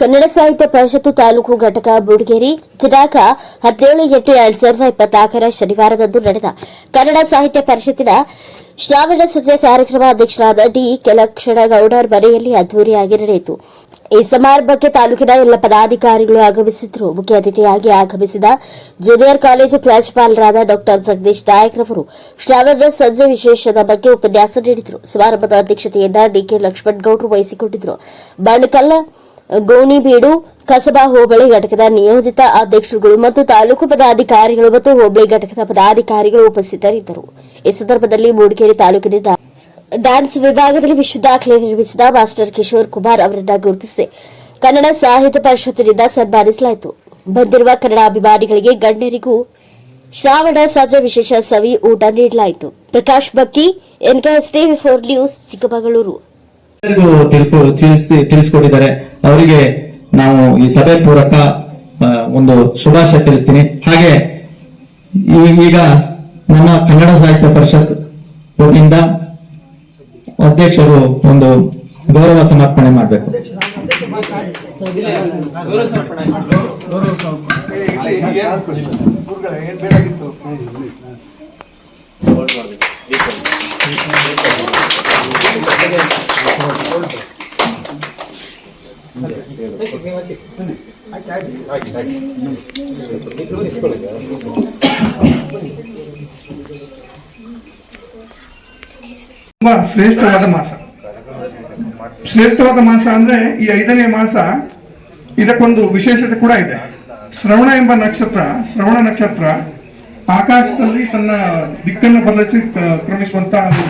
ಕನ್ನಡ ಸಾಹಿತ್ಯ ಪರಿಷತ್ತು ತಾಲೂಕು ಘಟಕ ಬುಡಗೇರಿ ದಿನಾಂಕ ಹದಿನೇಳು ಎಂಟು ಎರಡ್ ಸಾವಿರದ ಇಪ್ಪತ್ನಾಲ್ಕರ ಶನಿವಾರದಂದು ನಡೆದ ಕನ್ನಡ ಸಾಹಿತ್ಯ ಪರಿಷತ್ತಿನ ಶ್ರಾವಣ ಸಜ್ಜೆ ಕಾರ್ಯಕ್ರಮ ಅಧ್ಯಕ್ಷರಾದ ಡಿ ಕೆಲಕ್ಷಣಗೌಡರ್ ಮನೆಯಲ್ಲಿ ಅದ್ದೂರಿಯಾಗಿ ನಡೆಯಿತು. ಈ ಸಮಾರಂಭಕ್ಕೆ ತಾಲೂಕಿನ ಎಲ್ಲ ಪದಾಧಿಕಾರಿಗಳು ಆಗಮಿಸಿದ್ರು ಮುಖ್ಯ ಅತಿಥಿಯಾಗಿ ಆಗಮಿಸಿದ ಜೂನಿಯರ್ ಕಾಲೇಜು ಪ್ರಾಂಶುಪಾಲರಾದ ಡಾಕ್ಟರ್ ಜಗದೀಶ್ ನಾಯಕ್ ರವರು ಶ್ರಾವಣ ಸಂಜೆ ವಿಶೇಷದ ಬಗ್ಗೆ ಉಪನ್ಯಾಸ ನೀಡಿದರು. ಸಮಾರಂಭದ ಅಧ್ಯಕ್ಷತೆಯನ್ನ ಡಿಕೆ ಲಕ್ಷ್ಮಣ್ ಗೌಡರು ವಹಿಸಿಕೊಂಡಿದ್ದರು. ಬಣಕಲ್ ಗೋಣಿಬೀಡು ಕಸಬಾ ಹೋಬಳಿ ಘಟಕದ ನಿಯೋಜಿತ ಅಧ್ಯಕ್ಷರುಗಳು ಮತ್ತು ತಾಲೂಕು ಪದಾಧಿಕಾರಿಗಳು ಮತ್ತು ಹೋಬಳಿ ಘಟಕದ ಪದಾಧಿಕಾರಿಗಳು ಉಪಸ್ಥಿತರಿದ್ದರು. ಈ ಸಂದರ್ಭದಲ್ಲಿ ಮೂಡಿಗೆರೆ ತಾಲೂಕಿನಿಂದ ಡ್ಯಾನ್ಸ್ ವಿಭಾಗದಲ್ಲಿ ವಿಶ್ವ ದಾಖಲೆ ನಿರ್ಮಿಸಿದ ಮಾಸ್ಟರ್ ಕಿಶೋರ್ ಕುಮಾರ್ ಅವರನ್ನು ಗುರುತಿಸಿ ಕನ್ನಡ ಸಾಹಿತ್ಯ ಪರಿಷತ್ತಿನಿಂದ ಸನ್ಮಾನಿಸಲಾಯಿತು. ಬಂದಿರುವ ಕನ್ನಡ ಅಭಿಮಾನಿಗಳಿಗೆ ಗಣ್ಯರಿಗೂ ಶ್ರಾವಣ ಸಂಜೆ ವಿಶೇಷ ಸವಿ ಊಟ ನೀಡಲಾಯಿತು. Prakash Bakki NKS TV four news, Chikkamagaluru. ಅವರಿಗೆ ನಾವು ಈ ಸಭೆ ಪೂರಕ ಒಂದು ಶುಭಾಶಯ ತಿಳಿಸ್ತೀನಿ. ಹಾಗೆ ಈಗ ನಮ್ಮ ಕನ್ನಡ ಸಾಹಿತ್ಯ ಪರಿಷತ್ ವತಿಯಿಂದ ಅಧ್ಯಕ್ಷರು ಒಂದು ಗೌರವ ಸಮರ್ಪಣೆ ಮಾಡಬೇಕು. ತುಂಬಾ ಶ್ರೇಷ್ಠವಾದ ಮಾಸ. ಶ್ರೇಷ್ಠವಾದ ಮಾಸ ಅಂದ್ರೆ ಈ ಐದನೇ ಮಾಸ ಇದಕ್ಕೊಂದು ವಿಶೇಷತೆ ಕೂಡ ಇದೆ. ಶ್ರವಣ ಎಂಬ ನಕ್ಷತ್ರ, ಶ್ರವಣ ನಕ್ಷತ್ರ ಆಕಾಶದಲ್ಲಿ ತನ್ನ ದಿಕ್ಕನ್ನು ಬದಲಿಸಿ ಕ್ರಮಿಸುವಂತಹ